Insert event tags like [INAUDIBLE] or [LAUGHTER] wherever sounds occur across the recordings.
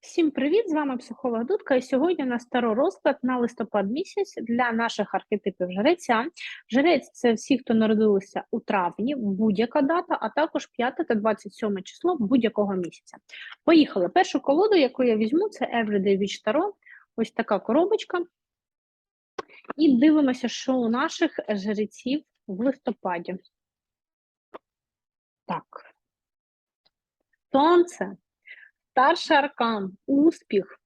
Всім привіт! З вами психолог Дудка. І сьогодні у нас старий розклад на листопад місяць для наших архетипів жреця. Жрець це всі, хто народилися у травні, будь-яка дата, а також 5 та 27 число будь-якого місяця. Поїхали. Першу колоду, яку я візьму, це Everyday Witch Tarot. Ось така коробочка. І дивимося, що у наших жреців в листопаді. Так. Сонце. Старший аркан, успіх.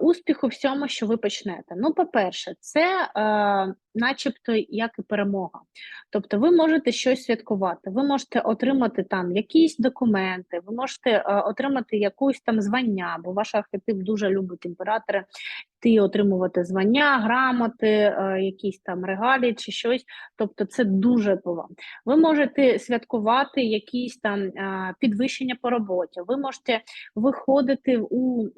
Успіх у всьому, що ви почнете. Ну, по-перше, це е, начебто як і перемога. Тобто, ви можете щось святкувати, ви можете отримати там якісь документи, ви можете е, отримати якусь там звання, бо ваш архетип дуже любить імператори, йти отримувати звання, грамоти, е, якісь там регалі чи щось. Тобто, це дуже вам. Ви можете святкувати якісь там е, підвищення по роботі, ви можете виходити у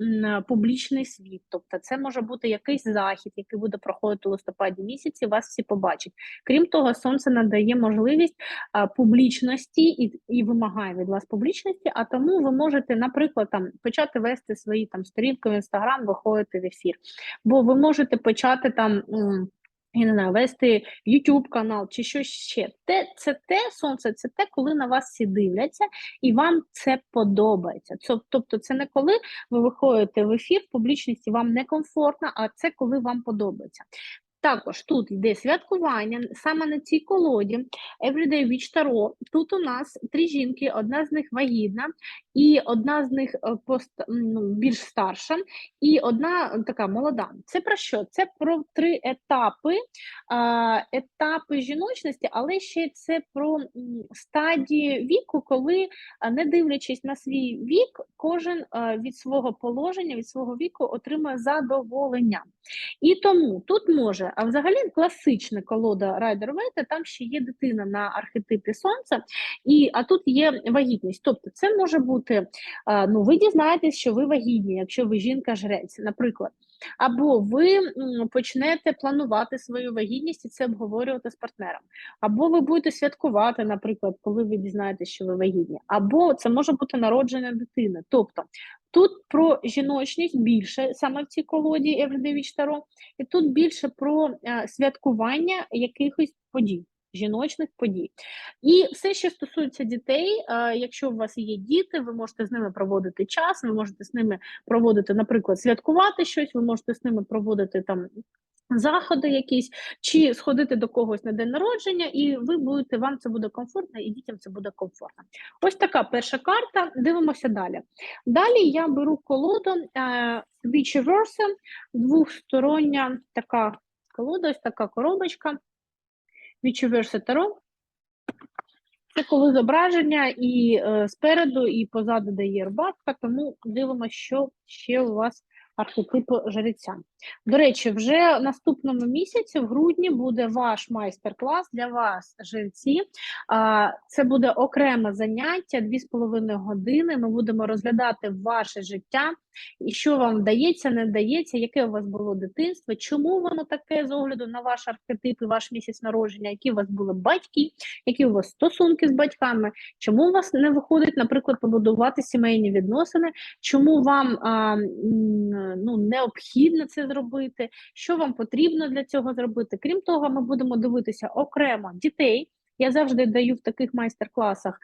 публічний світ. Тобто, це може бути якийсь захід, який буде проходити у листопаді місяці, вас всі побачать. Крім того, сонце надає можливість публічності і і вимагає від вас публічності, а тому ви можете, наприклад, там почати вести свої там сторінки в інстаграм, виходити в ефір, бо ви можете почати там. я не знаю, вести YouTube канал чи щось ще. Те, це те сонце, це те, коли на вас всі дивляться, і вам це подобається. Тобто, це не коли ви виходите в ефір в публічності, вам некомфортно, а це коли вам подобається. Також тут йде святкування саме на цій колоді Everyday Witch Tarot. Тут у нас три жінки, одна з них вагітна, і одна з них е, пост, ну, більш старша, і одна така молода. Це про що? Це про три етапи, етапи жіночності, але ще це про стадії віку, коли, не дивлячись на свій вік, кожен а, від свого положення, від свого віку отримує задоволення. І тому тут може, а взагалі класична колода Райдер Вейта, там ще є дитина на архетипі сонця, і, а тут є вагітність. Тобто це може бути, ну ви дізнаєтесь, що ви вагітні, якщо ви жінка-жрець, наприклад. Або ви почнете планувати свою вагітність і це обговорювати з партнером. Або ви будете святкувати, наприклад, коли ви дізнаєтесь, що ви вагітні, або це може бути народження дитини. Тобто Тут про жіночність більше саме в цій колоді Witch Tarot, і тут більше про е, святкування якихось подій, жіночних подій. І все, що стосується дітей, е, якщо у вас є діти, ви можете з ними проводити час, ви можете з ними проводити, наприклад, святкувати щось, ви можете з ними проводити там. Заходи якісь, чи сходити до когось на день народження, і ви будете, вам це буде комфортно, і дітям це буде комфортно. Ось така перша карта. Дивимося далі. Далі я беру колоду е, Vice Versa, двохстороння така колода, ось така коробочка. Vice Tarot. Це коли зображення і е, спереду, і позаду дає рбатка, тому дивимося, що ще у вас архетипу жреця. До речі, вже в наступному місяці, в грудні, буде ваш майстер-клас для вас, жильці. Це буде окреме заняття, 2,5 години. Ми будемо розглядати ваше життя, і що вам вдається, не вдається, яке у вас було дитинство, чому воно таке з огляду на ваш архетип і ваш місяць народження, які у вас були батьки, які у вас стосунки з батьками, чому у вас не виходить, наприклад, побудувати сімейні відносини, чому вам а, ну, необхідно це зробити, що вам потрібно для цього зробити. Крім того, ми будемо дивитися окремо дітей. Я завжди даю в таких майстер-класах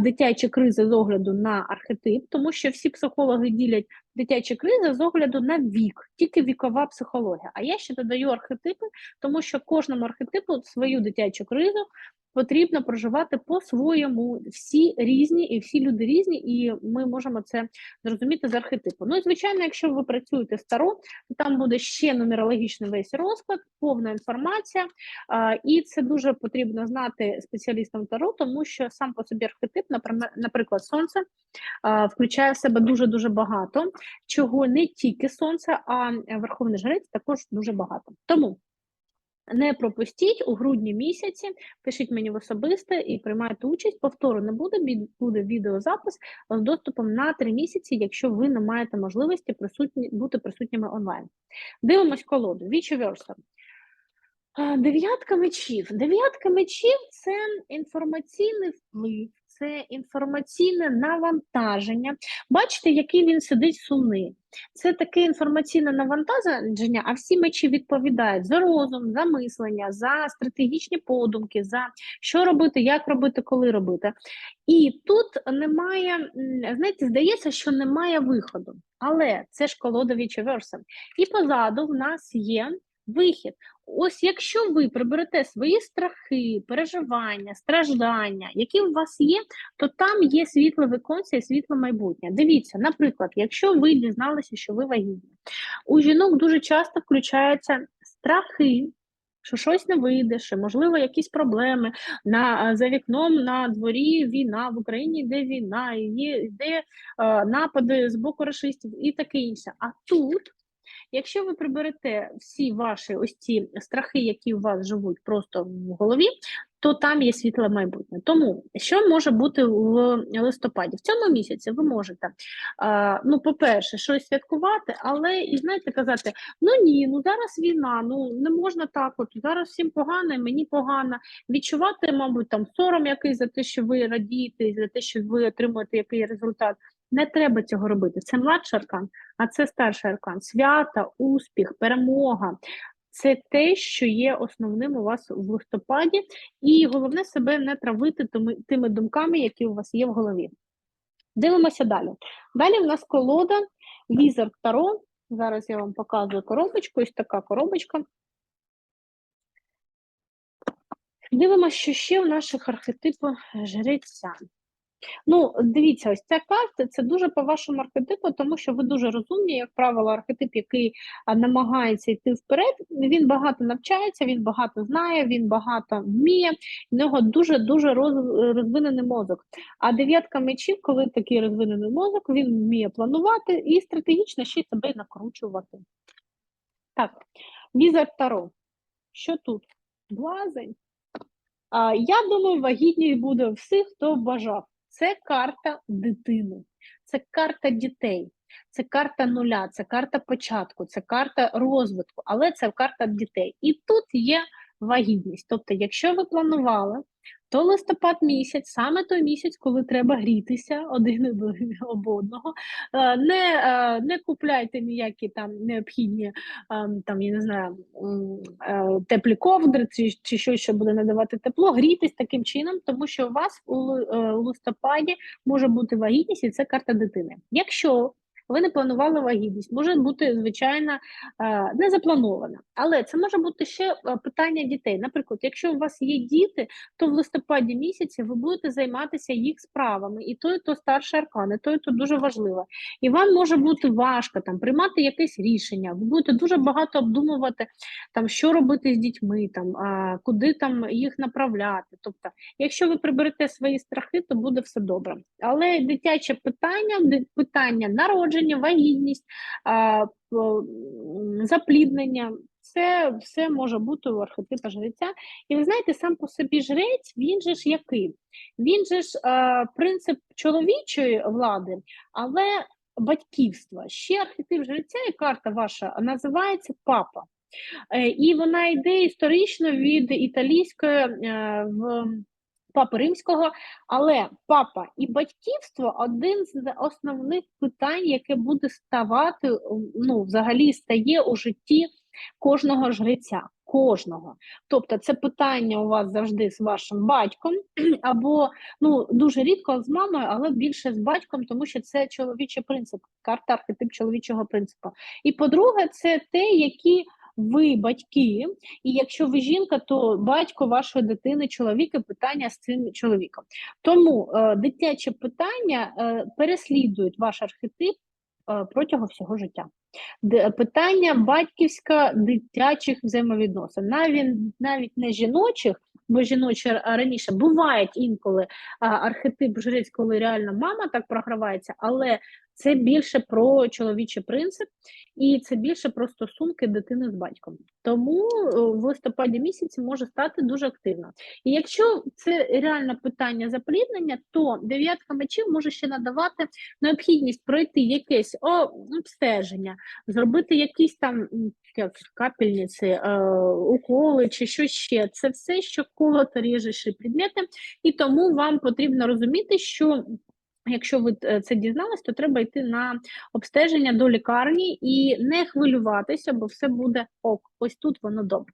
дитячі кризи з огляду на архетип, тому що всі психологи ділять дитячі кризи з огляду на вік, тільки вікова психологія. А я ще додаю архетипи, тому що кожному архетипу свою дитячу кризу потрібно проживати по-своєму. Всі різні, і всі люди різні, і ми можемо це зрозуміти з архетипу. Ну і звичайно, якщо ви працюєте з таро, то там буде ще нумерологічний весь розклад, повна інформація, і це дуже потрібно знати спеціалістам таро, тому що сам по собі архетип, наприклад, сонце включає в себе дуже дуже багато, чого не тільки сонце, а верховний жрець також дуже багато. Тому. Не пропустіть у грудні місяці, пишіть мені в особисте і приймайте участь. Повтору не буде, буде відеозапис з доступом на три місяці, якщо ви не маєте можливості присутні, бути присутніми онлайн. Дивимось колоду. Vice Versa. Дев'ятка мечів. Дев'ятка мечів це інформаційний вплив, це інформаційне навантаження. Бачите, який він сидить сумний. Це таке інформаційне навантаження, а всі мечі відповідають за розум, за мислення, за стратегічні подумки, за що робити, як робити, коли робити. І тут немає, знаєте, здається, що немає виходу. Але це ж колода Вічеверса. І позаду в нас є вихід. Ось якщо ви приберете свої страхи, переживання, страждання, які у вас є, то там є світле віконце і світле майбутнє. Дивіться, наприклад, якщо ви дізналися, що ви вагітні, у жінок дуже часто включаються страхи. Що щось не вийде, що можливо якісь проблеми на за вікном на дворі війна в Україні йде війна, є йде е, напади з боку рашистів і таке інше. А тут Якщо ви приберете всі ваші ось ці страхи, які у вас живуть просто в голові, то там є світле майбутнє. Тому що може бути в листопаді? В цьому місяці ви можете, ну, по-перше, щось святкувати, але і знаєте, казати: ну ні, ну зараз війна, ну не можна так. От зараз всім погано, і мені погано. Відчувати, мабуть, там сором якийсь за те, що ви радієте, за те, що ви отримуєте який результат. Не треба цього робити. Це младший аркан, а це старший аркан. Свята, успіх, перемога. Це те, що є основним у вас в листопаді, і головне себе не травити тими, думками, які у вас є в голові. Дивимося далі. Далі в нас колода Візер Таро. Зараз я вам показую коробочку, ось така коробочка. Дивимося, що ще в наших архетипах жреця. Ну, дивіться, ось ця карта це дуже по вашому архетипу, тому що ви дуже розумні, як правило, архетип, який намагається йти вперед, він багато навчається, він багато знає, він багато вміє, в нього дуже-дуже роз, розвинений мозок. А дев'ятка мечів, коли такий розвинений мозок, він вміє планувати і стратегічно ще й себе накручувати. Так, візер Таро. Що тут? Блазень. Я думаю, вагітність буде всіх, хто бажав. Це карта дитини, це карта дітей, це карта нуля, це карта початку, це карта розвитку, але це карта дітей. І тут є вагітність. Тобто, якщо ви планували, то листопад місяць, саме той місяць, коли треба грітися один об одного, е, не е, не купляйте ніякі там необхідні е, там, я не знаю, теплі ковдри чи, чи щось, що буде надавати тепло, грітись таким чином, тому що у вас у листопаді може бути вагітність, і це карта дитини. Якщо ви не планували вагітність, може бути звичайно е, не запланована. Але це може бути ще е, питання дітей. Наприклад, якщо у вас є діти, то в листопаді місяці ви будете займатися їх справами, і то, і то старший аркан, і то, і то дуже важливо. І вам може бути важко там приймати якесь рішення. Ви будете дуже багато обдумувати, там що робити з дітьми, там куди там їх направляти. Тобто, якщо ви приберете свої страхи, то буде все добре. Але дитяче питання, питання народження народження, вагітність, запліднення. Це все може бути у архетипа жреця. І ви знаєте, сам по собі жрець, він же ж який? Він же ж а, принцип чоловічої влади, але батьківства. Ще архетип жреця і карта ваша називається папа. Е, і вона йде історично від італійської е, в папи римського, але папа і батьківство один з основних питань, яке буде ставати, ну, взагалі стає у житті кожного жреця. Кожного. Тобто це питання у вас завжди з вашим батьком, [CLEARS THROAT] або ну дуже рідко з мамою, але більше з батьком, тому що це чоловічий принцип, карта архетип чоловічого принципу. І по-друге, це те, які ви батьки, і якщо ви жінка, то батько вашої дитини, чоловіка, питання з цим чоловіком. Тому е, дитячі питання е, переслідують ваш архетип е, протягом всього життя. Д, питання батьківська дитячих взаємовідносин, навіть навіть не жіночих. Бо жіночі раніше бувають інколи а, архетип жрець, коли реально мама так програвається, але це більше про чоловічий принцип, і це більше про стосунки дитини з батьком. Тому е, в листопаді місяці може стати дуже активно. І якщо це реально питання запліднення, то дев'ятка мечів може ще надавати необхідність пройти якесь обстеження, зробити якісь там як капельниці, е, уколи чи що ще. Це все, що колото ріжеші предмети, і тому вам потрібно розуміти, що. Якщо ви е, це дізнались, то треба йти на обстеження до лікарні і не хвилюватися, бо все буде ок. Ось тут воно добре.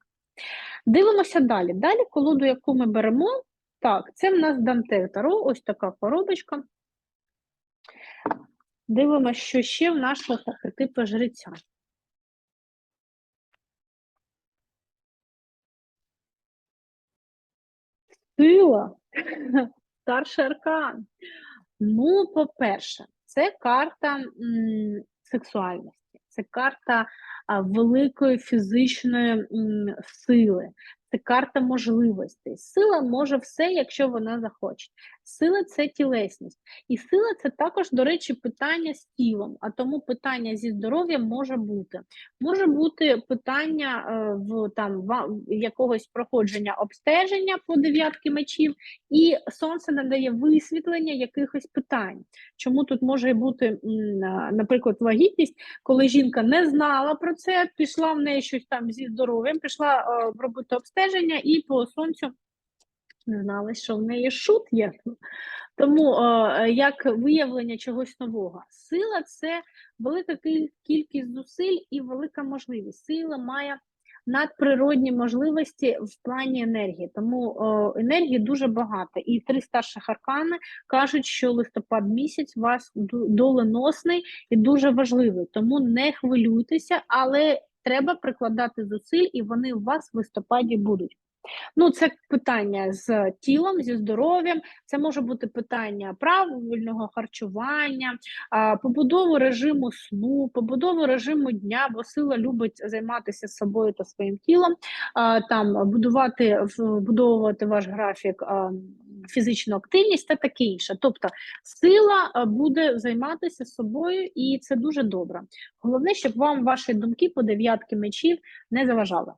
Дивимося далі. Далі колоду, яку ми беремо, так, це в нас Данте Таро, ось така коробочка. Дивимося, що ще в нашого архетипу жреця. Сила, [LAUGHS] старший аркан. Ну, по-перше, це карта м, сексуальності, це карта а, великої фізичної м, сили, це карта можливостей. Сила може все, якщо вона захоче. Сила це тілесність. І сила це також, до речі, питання з тілом, а тому питання зі здоров'ям може бути. Може бути питання е, в там ва- якогось проходження обстеження по дев'ятки мечів, і сонце надає висвітлення якихось питань. Чому тут може бути, наприклад, вагітність, коли жінка не знала про це, пішла в неї щось там зі здоров'ям, пішла е, робити обстеження і по сонцю не знала, що в неї шут є. Тому е, як виявлення чогось нового. Сила це велика кількість зусиль і велика можливість. Сила має надприродні можливості в плані енергії, тому е, енергії дуже багато. І три старших аркани кажуть, що листопад місяць у вас доленосний і дуже важливий. Тому не хвилюйтеся, але треба прикладати зусиль, і вони у вас в листопаді будуть. Ну, це питання з тілом, зі здоров'ям, це може бути питання правильного харчування, побудову режиму сну, побудову режиму дня, бо сила любить займатися собою та своїм тілом, там будувати, вбудовувати ваш графік. Фізичну активність та таке інше. Тобто сила буде займатися собою, і це дуже добре. Головне, щоб вам ваші думки по дев'ятки мечів не заважали.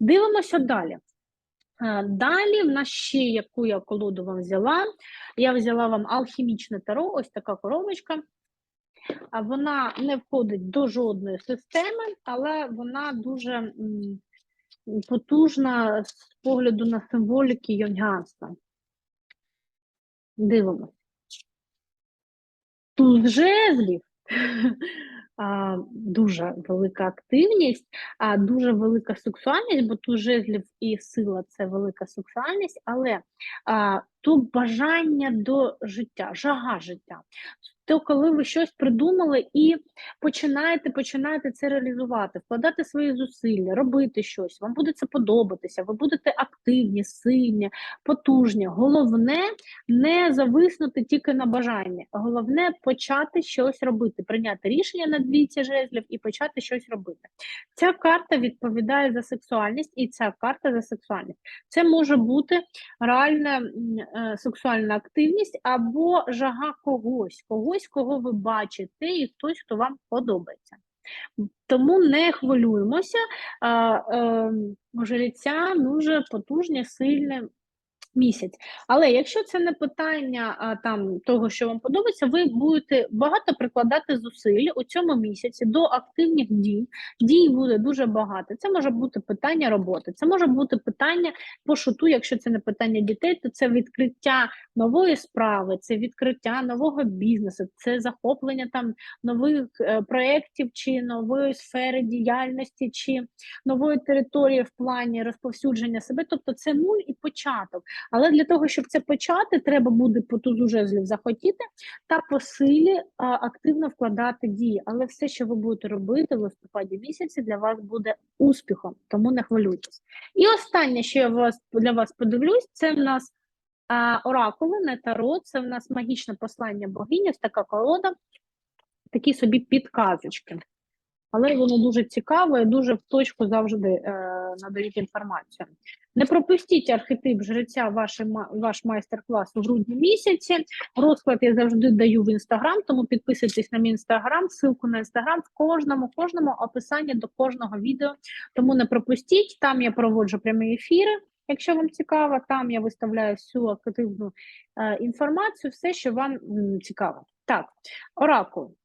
Дивимося далі. Е, Далі в нас ще яку я колоду вам взяла. Я взяла вам алхімічне таро, ось така коробочка. Вона не входить до жодної системи, але вона дуже потужна з погляду на символіки йонгянства. Дивимось. Туз жезлів. [LAUGHS] А, дуже велика активність, а дуже велика сексуальність, бо тут жезлів і сила це велика сексуальність, але а, то бажання до життя, жага життя. То коли ви щось придумали і починаєте, починаєте це реалізувати, вкладати свої зусилля, робити щось, вам буде це подобатися, ви будете активні, сильні, потужні. Головне не зависнути тільки на бажанні. Головне почати щось робити, прийняти рішення на двійці жезлів і почати щось робити. Ця карта відповідає за сексуальність, і ця карта за сексуальність. Це може бути реальна е, сексуальна активність або жага когось, когось, кого ви бачите, і хтось, хто вам подобається. Тому не хвилюємося. А, е, жреця дуже потужне, сильне місяць. Але якщо це не питання а, там того, що вам подобається, ви будете багато прикладати зусиль у цьому місяці до активних дій. Дій буде дуже багато. Це може бути питання роботи, це може бути питання пошуту. Якщо це не питання дітей, то це відкриття нової справи, це відкриття нового бізнесу, це захоплення там нових е, проєктів чи нової сфери діяльності, чи нової території в плані розповсюдження себе. Тобто це нуль і початок. Але для того, щоб це почати, треба буде по тузу жезлів захотіти та по силі а, активно вкладати дії. Але все, що ви будете робити в листопаді місяці, для вас буде успіхом, тому не хвилюйтесь. І останнє, що я вас для вас подивлюсь, це в нас а, оракули, не таро, це в нас магічне послання богині, ось така колода, такі собі підказочки. але воно дуже цікаве і дуже в точку завжди е, надають інформацію. Не пропустіть архетип жреця ваш, ваш майстер-клас у грудні місяці. Розклад я завжди даю в інстаграм, тому підписуйтесь на мій інстаграм, ссылку на інстаграм в кожному, кожному описанні до кожного відео. Тому не пропустіть. Там я проводжу прямі ефіри. Якщо вам цікаво, там я виставляю всю активну е, інформацію, все, що вам м, цікаво. Так, оракул.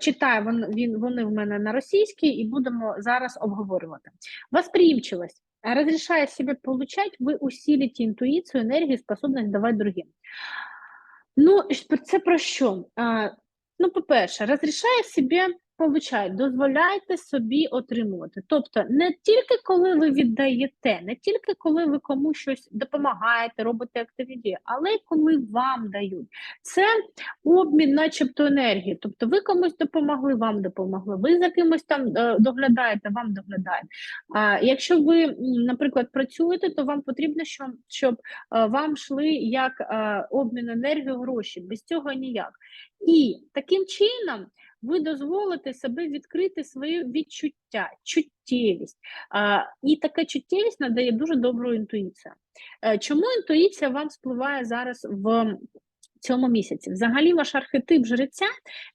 Читаю він, він, вони в мене на російській, і будемо зараз обговорювати. Восприимчивость. Разрешая себе получать, вы усилите интуицию, энергию, способность давать другим. Ну, це про що? Ну, по-перше, розрішає собі получають, дозволяйте собі отримувати. Тобто, не тільки коли ви віддаєте, не тільки коли ви комусь щось допомагаєте, робите активні дії, але й коли вам дають. Це обмін, начебто, енергії. Тобто, ви комусь допомогли, вам допомогли. Ви за кимось там е, доглядаєте, вам доглядають. А якщо ви, наприклад, працюєте, то вам потрібно, щоб щоб е, вам йшли як е, обмін енергії гроші. Без цього ніяк. І таким чином ви дозволите себе відкрити своє відчуття, чуттєвість. І така чуттєвість надає дуже добру інтуїцію. Е, чому інтуїція вам спливає зараз в цьому місяці. Взагалі, ваш архетип жреця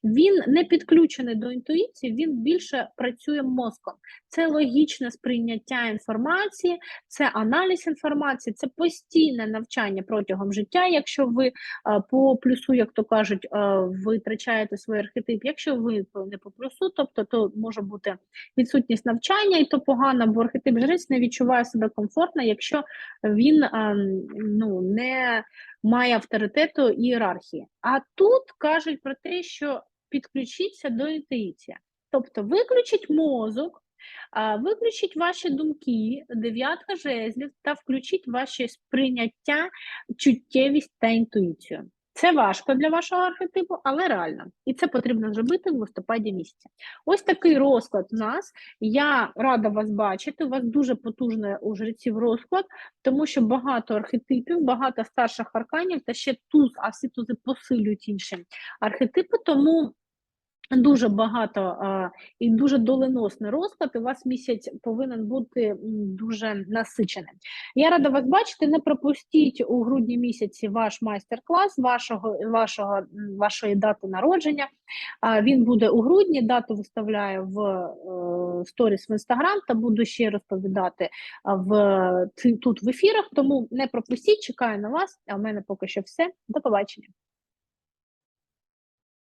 він не підключений до інтуїції, він більше працює мозком. Це логічне сприйняття інформації, це аналіз інформації, це постійне навчання протягом життя. Якщо ви по плюсу, як то кажуть, витрачаєте свій архетип, якщо ви не по плюсу, тобто то може бути відсутність навчання, і то погано, бо архетип жрець не відчуває себе комфортно, якщо він ну не має авторитету ієрархії. А тут кажуть про те, що підключіться до інтуїції. Тобто виключіть мозок, виключіть ваші думки, дев'ятка жезлів та включіть ваші сприйняття, чуттєвість та інтуїцію. Це важко для вашого архетипу, але реально. І це потрібно зробити в листопаді місяці. Ось такий розклад у нас. Я рада вас бачити. У вас дуже потужний у жреців розклад, тому що багато архетипів, багато старших арканів та ще туз, а всі тузи посилюють інші архетипи. Тому Дуже багато а, і дуже доленосний розклад. У вас місяць повинен бути дуже насиченим. Я рада вас бачити. Не пропустіть у грудні місяці ваш майстер-клас, вашого вашого вашої дати народження. А, Він буде у грудні. Дату виставляю в е, сторіс в інстаграм та буду ще розповідати в тут в ефірах. Тому не пропустіть, чекаю на вас. А в мене поки що все. До побачення.